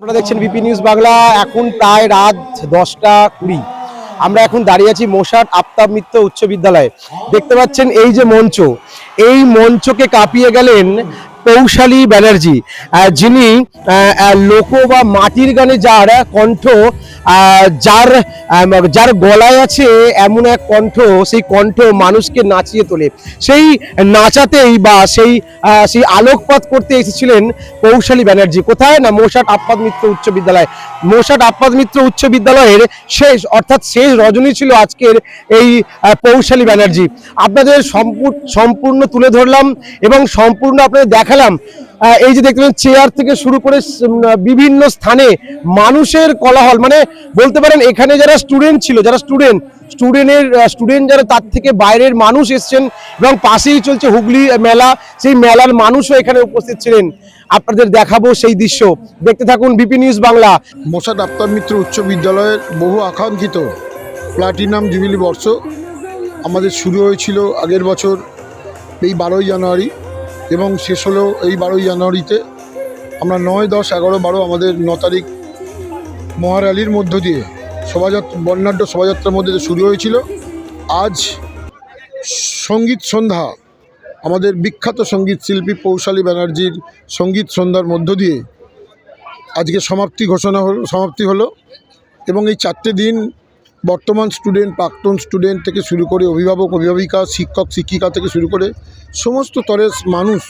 আপনারা দেখছেন BP news Bangla, এখন প্রায় রাত দশটা কুড়ি। আমরা এখন দাঁড়িয়ে আছি মোশাট আফতাব মিত্র উচ্চ বিদ্যালয়ে। দেখতে পাচ্ছেন এই যে মঞ্চ এই মঞ্চকে কাঁপিয়ে গেলেন কৌশালী ব্যানার্জি। যিনি লোক বা মাটির গানে যার কণ্ঠ যার যার গলায় আছে এমন এক কণ্ঠ, সেই কণ্ঠ মানুষকে নাচিয়ে তোলে। সেই নাচাতেই বা সেই সেই আলোকপাত করতে এসেছিলেন কৌশালী ব্যানার্জি। কোথায়? না, মোশাট আপ্পাদ মিত্র উচ্চ বিদ্যালয়। মোশাট আপ্পাদ মিত্র উচ্চ বিদ্যালয়ের শেষ, অর্থাৎ শেষ রজনী ছিল আজকের এই কৌশালী ব্যানার্জি। আপনাদের সম্পূর্ণ সম্পূর্ণ তুলে ধরলাম এবং সম্পূর্ণ আপনাদের দেখালাম। এই যে দেখলেন চেয়ার থেকে শুরু করে বিভিন্ন স্থানে মানুষের কোলাহল। মানে বলতে পারেন, এখানে যারা স্টুডেন্ট ছিল, যারা স্টুডেন্ট স্টুডেন্টের স্টুডেন্ট যারা তার থেকে বাইরের মানুষ এসছেন এবং পাশেই চলছে হুগলি মেলা, সেই মেলার মানুষও এখানে উপস্থিত ছিলেন। আপনাদের দেখাবো সেই দৃশ্য। দেখতে থাকুন বিপি নিউজ বাংলা। মোসাদ আফতাব মিত্র উচ্চ বিদ্যালয়ের বহু আকাঙ্ক্ষিত প্লাটিনাম জুবিলি বর্ষ আমাদের শুরু হয়েছিল আগের বছর। এই বারোই জানুয়ারি এবং শেষ হলো এই বারোই জানুয়ারিতে আমরা নয়, দশ, এগারো, বারো আমাদের ন তারিখ মহারালির মধ্য দিয়ে শোভাযাত্রা, বর্ণাঢ্য শোভাযাত্রার মধ্যে দিয়ে শুরু হয়েছিল। আজ সংগীত সন্ধ্যা, আমাদের বিখ্যাত সংগীত শিল্পী পৌশালী ব্যানার্জির সংগীত সন্ধ্যার মধ্য দিয়ে আজকে সমাপ্তি ঘোষণা হলো, সমাপ্তি হলো এবং এই চারটে দিন বর্তমান স্টুডেন্ট প্রাক্তন স্টুডেন্ট থেকে শুরু করে অভিভাবক, অভিভাবিকা, শিক্ষক, শিক্ষিকা থেকে শুরু করে সমস্ত স্তরের মানুষ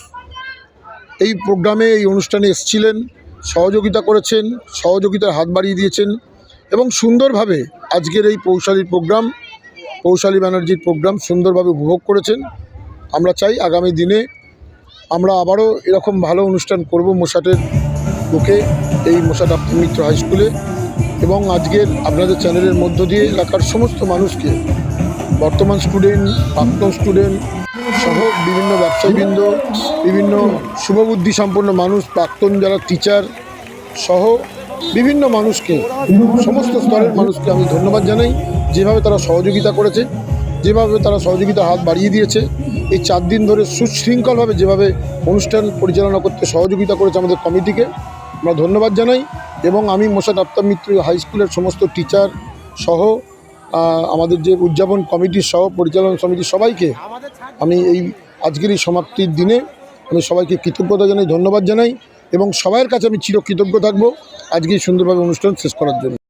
এই প্রোগ্রামে এই অনুষ্ঠানে এসেছিলেন, সহযোগিতা করেছেন, সহযোগিতার হাত বাড়িয়ে দিয়েছেন এবং সুন্দরভাবে আজকের এই পৌশালীর প্রোগ্রাম পৌশালী ব্যানার্জির প্রোগ্রাম সুন্দরভাবে উপভোগ করেছেন। আমরা চাই আগামী দিনে আমরা আবারও এরকম ভালো অনুষ্ঠান করব মোশাটের বুকে, এই মোশাট মিত্র হাই স্কুলে এবং আজকের আপনাদের চ্যানেলের মধ্য দিয়ে এলাকার সমস্ত মানুষকে, বর্তমান স্টুডেন্ট, প্রাক্তন স্টুডেন্ট সহ বিভিন্ন ব্যবসায়ীবৃন্দ, বিভিন্ন শুভবুদ্ধি সম্পন্ন মানুষ, প্রাক্তন যারা টিচার সহ বিভিন্ন মানুষকে, সমস্ত স্তরের মানুষকে আমি ধন্যবাদ জানাই। যেভাবে তারা সহযোগিতা করেছে, যেভাবে তারা সহযোগিতা হাত বাড়িয়ে দিয়েছে, এই চার দিন ধরে সুশৃঙ্খলভাবে যেভাবে অনুষ্ঠান পরিচালনা করতে সহযোগিতা করেছে আমাদের কমিটিকে, আমরা ধন্যবাদ জানাই। এবং আমি মোশাদ আফতাব মিত্র হাই স্কুলের সমস্ত টিচার সহ আমাদের যে উদযাপন কমিটির সহ, পরিচালনা সমিতির সবাইকে আমি এই আজকের এই সমাপ্তির দিনে আমি সবাইকে কৃতজ্ঞতা জানাই, ধন্যবাদ জানাই এবং সবাইয়ের কাছে আমি চিরকৃতজ্ঞ থাকব। আজকে সুন্দরভাবে অনুষ্ঠান শেষ করার জন্য।